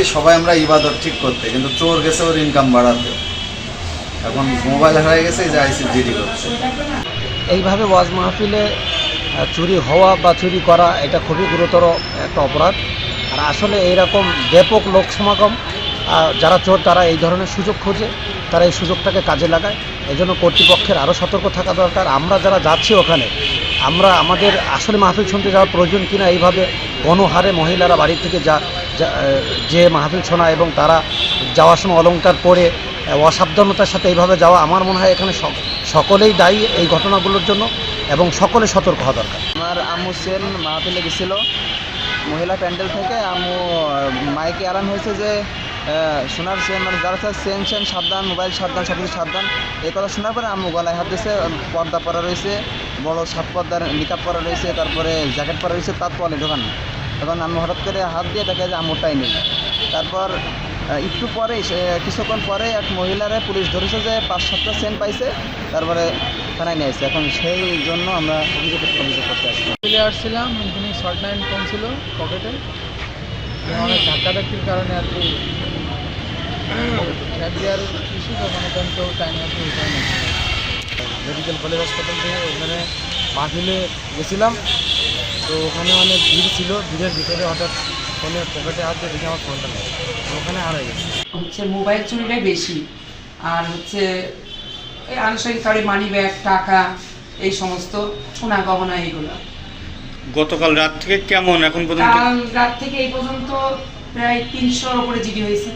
সবাই আমরা ইবাদত ঠিক করতে, কিন্তু চোর গেছে ওর ইনকাম বাড়াতে। এখন মোবাইল হারিয়ে গেছে যে আইসি জিডি করছে। এইভাবে ওয়াজ মাহফিলে চুরি হওয়া বা চুরি করা, এটা খুবই গুরুতর একটা অপরাধ। আর আসলে এইরকম ব্যাপক লোক সমাগম যারা চোর, তারা এই ধরনের সুযোগ খোঁজে, তারা এই সুযোগটাকে কাজে লাগায়। এই জন্য কর্তৃপক্ষের আরও সতর্ক থাকা দরকার। আমরা যারা যাচ্ছি ওখানে, আমরা আমাদের আসলে মাহফিল শুনতে যাওয়ার প্রয়োজন কিনা, এইভাবে গণহারে মহিলারা বাড়ি থেকে যা যা- মাহফিল শোনা এবং তারা যাওয়ার সময় অলংকার পরে অসাবধানতার সাথে এইভাবে যাওয়া আমার মনে হয় এখানে সক- সকলেই দায়ী এই ঘটনাগুলোর জন্য এবং সকলে সতর্ক হওয়া দরকার। আমার আম্মু সেন মাহফিলে গেছিল। মহিলা প্যান্ডেল থেকে আম্মু মাইকে আলান হয়েছে যে শোনার সে মানে যারা সেন সেন সাবধান, মোবাইল সাবধান সব কিছু সাবধান। এই কথা শোনার পরে আম্মু গলায় হাত দিয়েছে, পর্দা পরা রয়েছে, বড় সাত পর্দার নিকাপ পরা রয়েছে, তারপরে জ্যাকেট পরা রয়েছে, তার তলে ঢোকানো তখন আম্মু হঠাৎ করে হাত দিয়ে দেখে যে আম্মুরটাই নেই। তারপর একটু পরে কিছুক্ষণ পরে এক মহিলারে পুলিশ ধরেছে যে পাঁচ সাতটা সেন্ট পাইছে তারপরে থানায় নিয়ে আসছে। এখন সেই জন্য আমরা অভিযোগ অভিযোগ করতে আসছি। চলে আসছিলাম শর্ট লাইন কম ছিল পকেটে। অনেক ধাক্কাধাক্কির কারণে আর কি। ট্যাগ দেওয়ার ইস্যু তো মনে করেন কেউ টাইম আছে মেডিকেল কলেজ হাসপাতাল থেকে ওখানে মাহফিলে গেছিলাম। তো ওখানে অনেক ভিড় ছিল ভিড়ের ভিতরে হঠাৎ ফোনে পকেটে হাত দিয়ে দেখি আমার ফোনটা নেই। তো ওখানে হারাই গেছে। হচ্ছে মোবাইল চুরিটাই বেশি আর হচ্ছে এই আনুষঙ্গিক কারি মানি ব্যাগ টাকা এই সমস্ত সোনা গহনা এইগুলো। গতকাল রাত থেকে কেমন এখন পর্যন্ত? কাল রাত থেকে এই পর্যন্ত প্রায় তিনশোর উপরে জিডি হয়েছে।